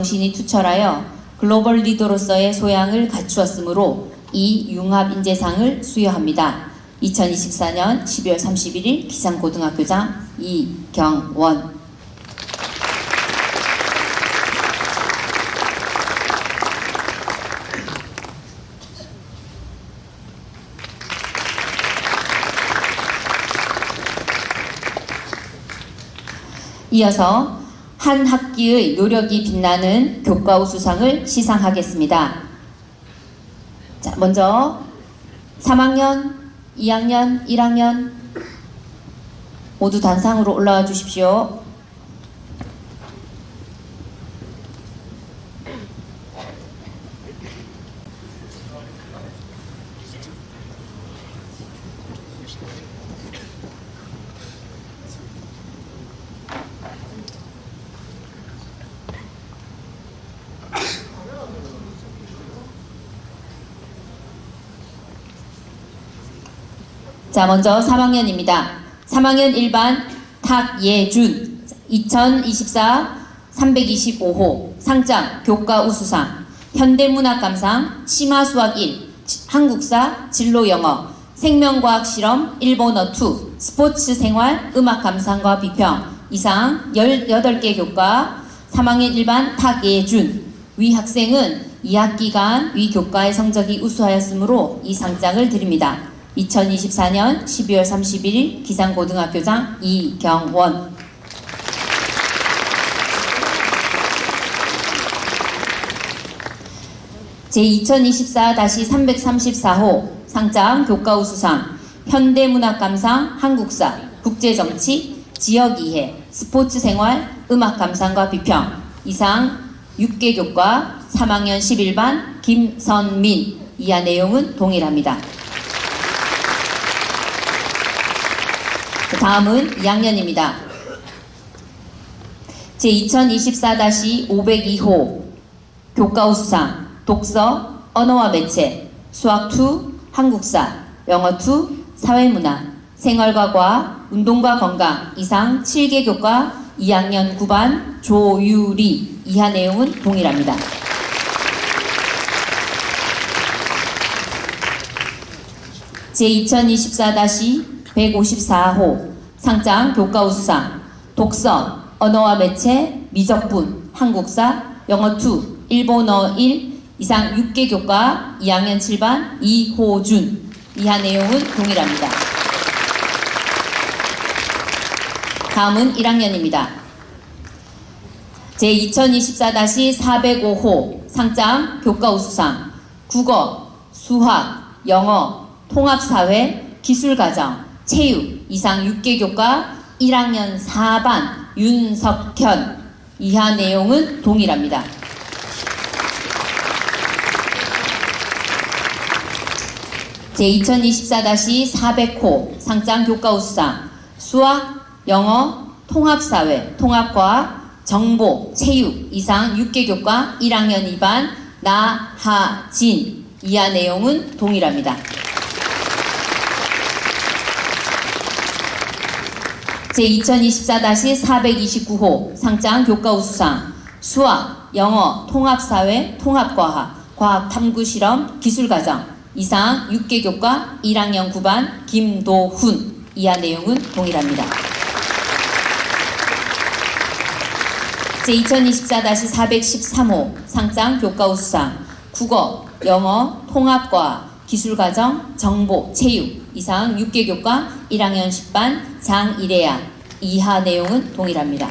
정신이 투철하여 글로벌 리더로서의 소양을 갖추었으므로 이 융합인재상을 수여합니다. 2024년 12월 31일 기상고등학교장 이경원 이어서 한 학기의 노력이 빛나는 교과우 수상을 시상하겠습니다. 자, 먼저 3학년, 2학년, 1학년 모두 단상으로 올라와 주십시오. 자, 먼저 3학년입니다. 3학년 1반 탁예준 2024 325호 상장 교과 우수상 현대문학 감상 심화 수학 1 한국사 진로 영어 생명과학 실험 일본어 2 스포츠 생활 음악 감상과 비평 이상 18개 교과 3학년 1반 탁예준 위 학생은 2학기간 위 교과의 성적이 우수하였으므로 이 상장을 드립니다. 2024년 12월 31일 기상고등학교장 이경원. 제2024-334호 상장 교과우수상 현대문학감상 한국사 국제정치 지역이해 스포츠생활 음악감상과 비평. 이상 6개 교과 3학년 11반 김선민. 이하 내용은 동일합니다. 다음은 2학년입니다. 제2024-502호 교과우수상 독서, 언어와 매체, 수학2, 한국사, 영어2, 사회문화, 생활과 과학, 운동과 건강 이상 7개 교과 2학년 9반 조유리 이하 내용은 동일합니다. 제 2024-154호 상장 교과우수상 독서, 언어와 매체, 미적분, 한국사, 영어 2, 일본어 1 이상 6개 교과 2학년 7반 이호준 이하 내용은 동일합니다. 다음은 1학년입니다. 제2024-405호 상장 교과우수상 국어, 수학, 영어, 통합사회, 기술가정, 체육 이상 6개 교과 1학년 4반 윤석현 이하 내용은 동일합니다. 제2024-400호 상장 교과우수상 수학, 영어, 통합사회, 통합과학, 정보, 체육 이상 6개 교과 1학년 2반 나하진 이하 내용은 동일합니다. 제2024-429호 상장 교과우수상. 수학, 영어, 통합사회, 통합과학, 과학탐구실험, 기술과정. 이상 6개 교과 1학년 9반 김도훈. 이하 내용은 동일합니다. 제2024-413호 상장 교과우수상. 국어, 영어, 통합과학, 기술과정, 정보, 체육 이상 6개 교과 1학년 10반 장이래야 이하 내용은 동일합니다.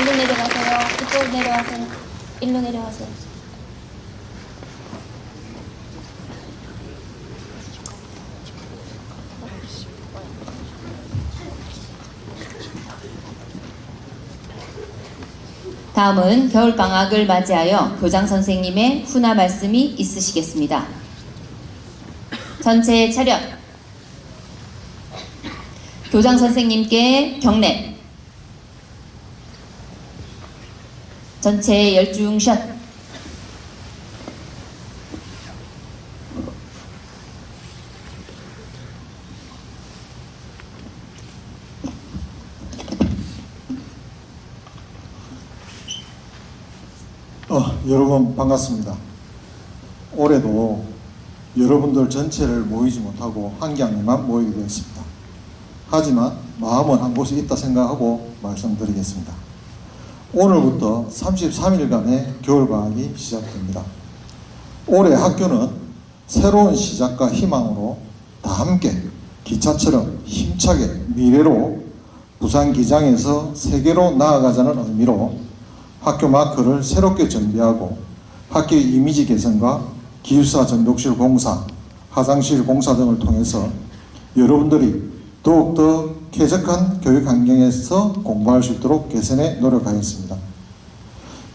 일로 내려가세요. 이쪽으로 내려가세요. 일로 내려가세요. 다음은 겨울 방학을 맞이하여 교장 선생님의 훈화 말씀이 있으시겠습니다. 전체 차렷. 교장 선생님께 경례. 전체 열중 샷. 여러분 반갑습니다. 올해도 여러분들 전체를 모이지 못하고 한경에만 모이게 되었습니다. 하지만 마음은 한 곳에 있다 생각하고 말씀드리겠습니다. 오늘부터 33일간의 겨울방학이 시작됩니다. 올해 학교는 새로운 시작과 희망으로 다 함께 기차처럼 힘차게 미래로 부산 기장에서 세계로 나아가자는 의미로 학교 마크를 새롭게 정비하고 학교 이미지 개선과 기숙사 전독실 공사, 화장실 공사 등을 통해서 여러분들이 더욱더 쾌적한 교육 환경에서 공부할 수 있도록 개선에 노력하였습니다.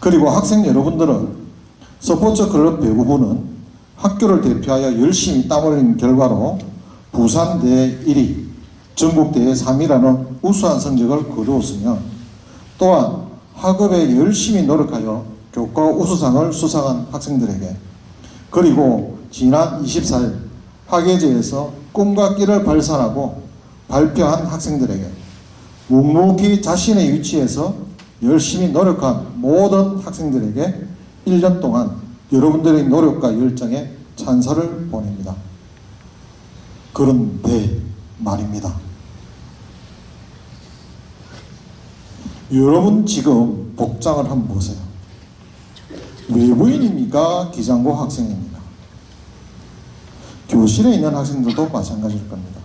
그리고 학생 여러분들은 스포츠 클럽 배구부는 학교를 대표하여 열심히 땀 흘린 결과로 부산대 1위, 전국대회 3위라는 우수한 성적을 거두었으며 또한 학업에 열심히 노력하여 교과 우수상을 수상한 학생들에게 그리고 지난 24일 학예제에서 꿈과 끼를 발산하고 발표한 학생들에게 묵묵히 자신의 위치에서 열심히 노력한 모든 학생들에게 1년 동안 여러분들의 노력과 열정에 찬사를 보냅니다. 그런데 말입니다. 여러분 지금 복장을 한번 보세요. 외부인입니까? 기장고 학생입니까? 교실에 있는 학생들도 마찬가지일 겁니다.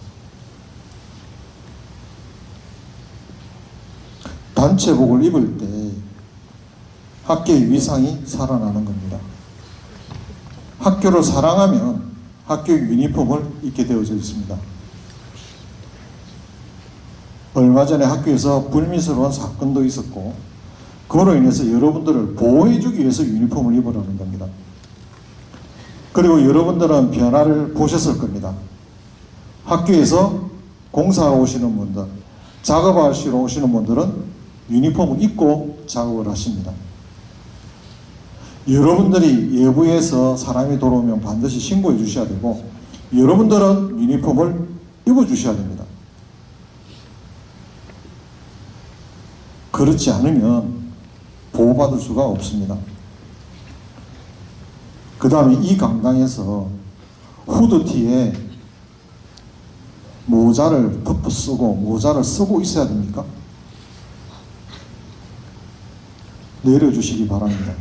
단체복을 입을 때 학교의 위상이 살아나는 겁니다. 학교를 사랑하면 학교 유니폼을 입게 되어져 있습니다. 얼마 전에 학교에서 불미스러운 사건도 있었고 그로 인해서 여러분들을 보호해주기 위해서 유니폼을 입으라는 겁니다. 그리고 여러분들은 변화를 보셨을 겁니다. 학교에서 공사하러 오시는 분들, 작업하시러 오시는 분들은 유니폼을 입고 작업을 하십니다. 여러분들이 예부에서 사람이 돌아오면 반드시 신고해 주셔야 되고 여러분들은 유니폼을 입어 주셔야 됩니다. 그렇지 않으면 보호받을 수가 없습니다. 그 다음에 이 강당에서 후드티에 모자를 덮어 쓰고 모자를 쓰고 있어야 됩니까? 내려주시기 바랍니다.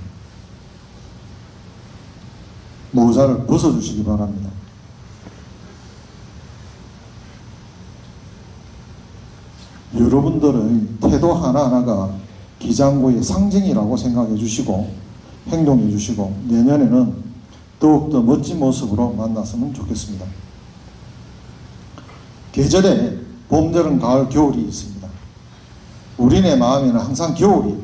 모자를 벗어주시기 바랍니다. 여러분들의 태도 하나하나가 기장고의 상징이라고 생각해 주시고 행동해 주시고 내년에는 더욱더 멋진 모습으로 만났으면 좋겠습니다. 계절에 봄, 여름, 가을, 겨울이 있습니다. 우리네 마음에는 항상 겨울이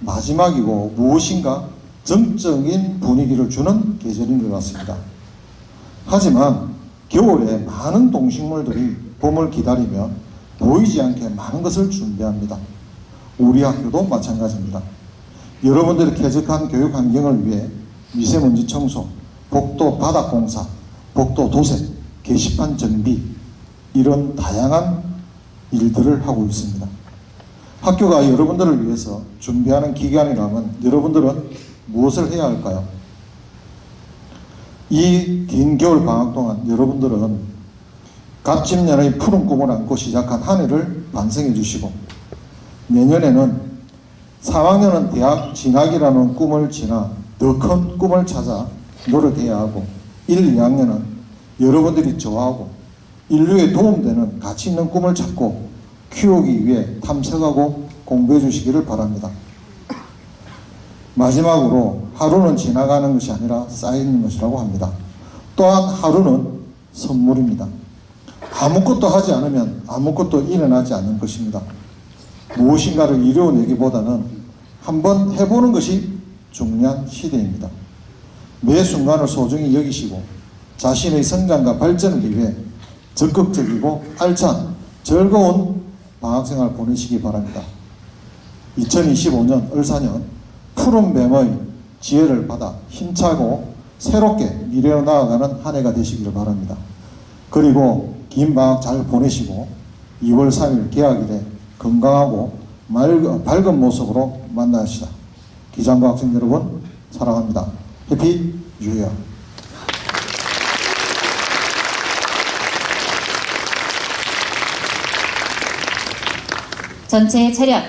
마지막이고 무엇인가 정적인 분위기를 주는 계절인 것 같습니다. 하지만 겨울에 많은 동식물들이 봄을 기다리며 보이지 않게 많은 것을 준비합니다. 우리 학교도 마찬가지입니다. 여러분들의 쾌적한 교육 환경을 위해 미세먼지 청소, 복도 바닥 공사, 복도 도색, 게시판 정비 이런 다양한 일들을 하고 있습니다. 학교가 여러분들을 위해서 준비하는 기간이라면 여러분들은 무엇을 해야 할까요? 이 긴 겨울 방학 동안 여러분들은 갑진년의 푸른 꿈을 안고 시작한 한 해를 반성해 주시고 내년에는 3학년은 대학 진학이라는 꿈을 지나 더 큰 꿈을 찾아 노력해야 하고 1, 2학년은 여러분들이 좋아하고 인류에 도움되는 가치 있는 꿈을 찾고 키우기 위해 탐색하고 공부해 주시기를 바랍니다. 마지막으로 하루는 지나가는 것이 아니라 쌓이는 것이라고 합니다. 또한 하루는 선물입니다. 아무것도 하지 않으면 아무것도 일어나지 않는 것입니다. 무엇인가를 이루어내기보다는 한번 해보는 것이 중요한 시대입니다. 매 순간을 소중히 여기시고 자신의 성장과 발전을 위해 적극적이고 알찬 즐거운 방학생활 보내시기 바랍니다. 2025년 을사년 푸른 뱀의 지혜를 받아 힘차고 새롭게 미래로 나아가는 한 해가 되시기를 바랍니다. 그리고 긴 방학 잘 보내시고 2월 3일 개학일에 건강하고 맑은, 밝은 모습으로 만나시다. 기장고 학생 여러분 사랑합니다. 해피 뉴 이어. 전체 차렷.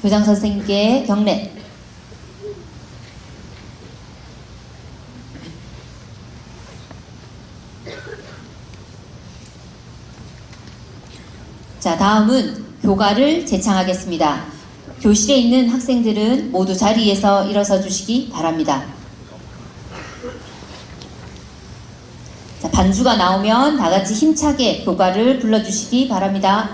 교장 선생님께 경례. 자, 다음은 교가를 제창하겠습니다. 교실에 있는 학생들은 모두 자리에서 일어서 주시기 바랍니다. 자, 반주가 나오면 다 같이 힘차게 교가를 불러주시기 바랍니다.